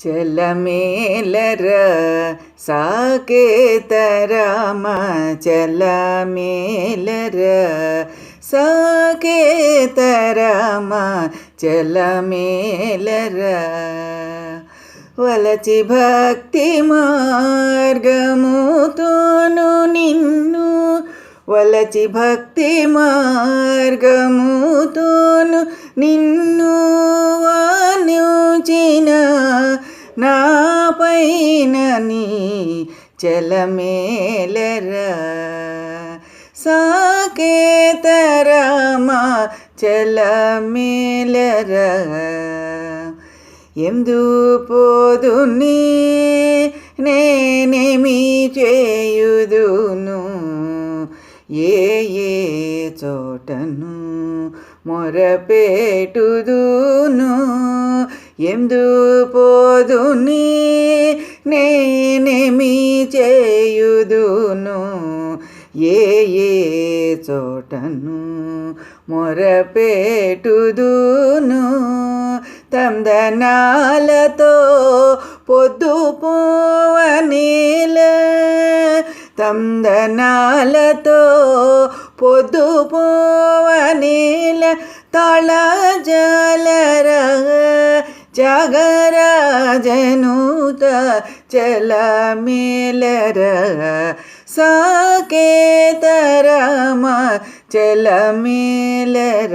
చలమేలర సాకేతరామ చలమేలర సాకేతరామ చలమేలర వలచి భక్తి మార్గముతోను నిన్ను వలచి భక్తి మార్గముతోను నిన్ను నా పైన నీ చలమేలరా. సాకేతరమా చలమేలరా. ఎందు పోదు నేనేమి చేయుదును? ఏ ఏ చోటను మొరపేటుదును ఎందు పోదు నీ నేనేమి చేయుదును? ఏ ఏ చోటను మొరపేటుదును తందనాలతో పొద్దు పోవనీల తందనాలతో పొద్దు పోవనీల తళ జలర జగరాజనూత చలమేలర సాకేతరమ చలమేలర